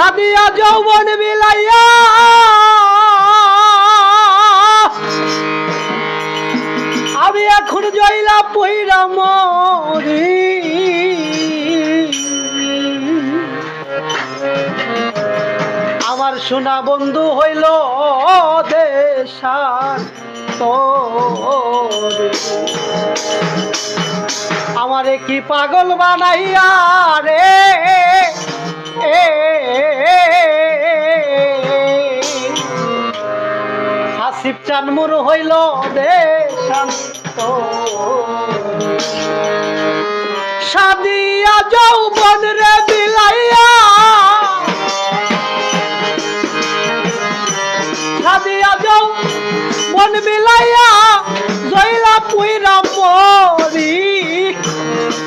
সাদিয়া যৌবন বিলাইয়া। আমি এখন জয়লা পইরা মরি। আমার সোনা বন্ধু হইল দেশার আমারে কি পাগল বানাইয়া রে? এ চানমুর হইল দেশান্ত সাদিয়া যৌবন রে বিলাইয়া। সাদিয়া যাও মন বিলাইয়া জয়লা পুইরা মরি।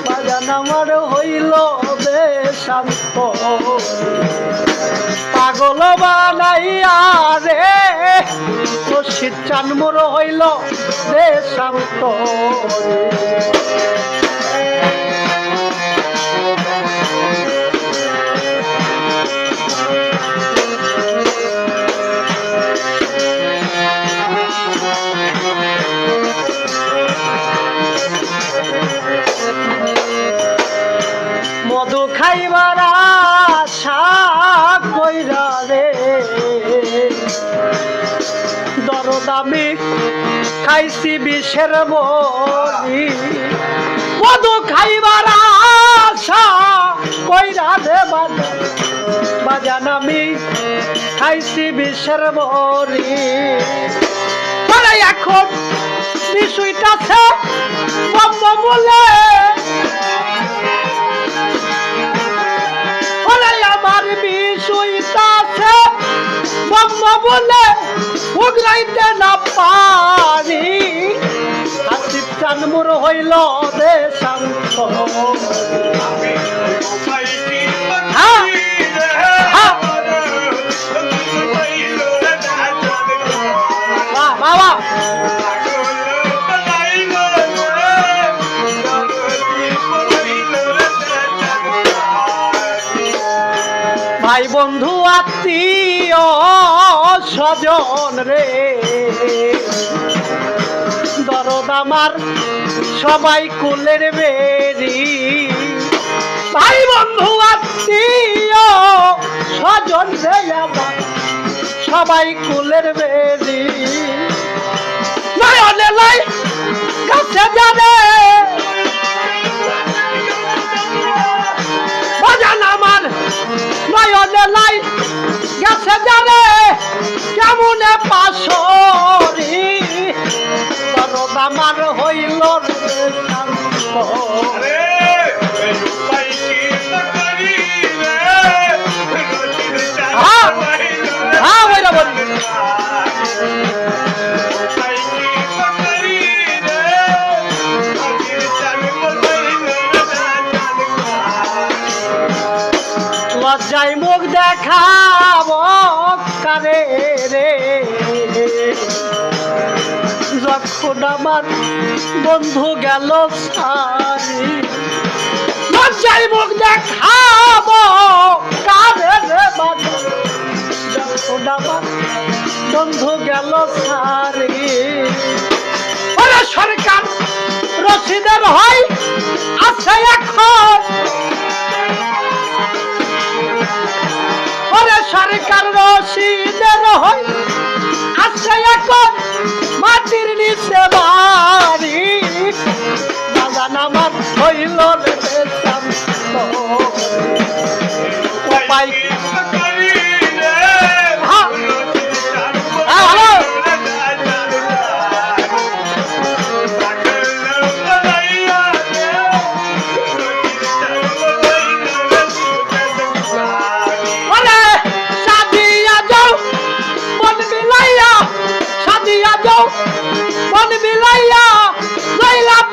বাজান আমার হইল শান্ত পাগল বানাইয়া রে শীত হইল শান্ত মধু খাইবার দরদামি খাইছি বিষের বড়ি মধু খাইবার আশা কইরা রে বাজান। আমি খাইছি বিষের বড়ি পরে এখন বিষয়টাছে বলে আমার বিষয়টাছে বলে উগলাইতে না পারি। হাসিব চানমুর হইল দে ভাই বন্ধু, আত্মীয় স্বজন রে। দরদ আমার সবাই কুলের বেরি ভাই বন্ধু, আত্মীয় স্বজন রে আমার সবাই কুলের বেরি নয়নে লাই কাছে জানে নয়নে লাই গেছে জানে কেমনে পাশরি দরদ আমার হইল রে শান্ত হ্যাঁ বইরা বলি। লজ্জায় মুখ দেখাব কারে রে। যখন আমার বন্ধু গেল সারি লজ্জায় মুখ দেখাব কারে রে যখন আমার বন্ধু গেল সারি সরকার রশিদের হয় আছে এখন। সরকার রশিদের হয়। আছে এখন মাটির নিচে বাড়ি।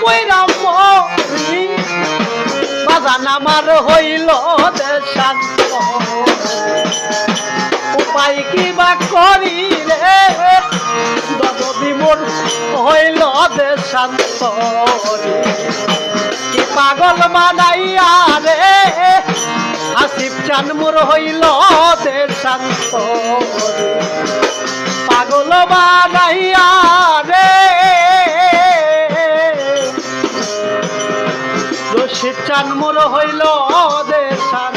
পয়রা মরি বাজান আমার হইল উপায় কি বা মোর হইল দেশান্ত কি পাগল বানাইয়া রে? আসিফ চান মোর হইল দেশান্ত পাগল বানাইয়া রে? শীতকান মোর হইল দেশান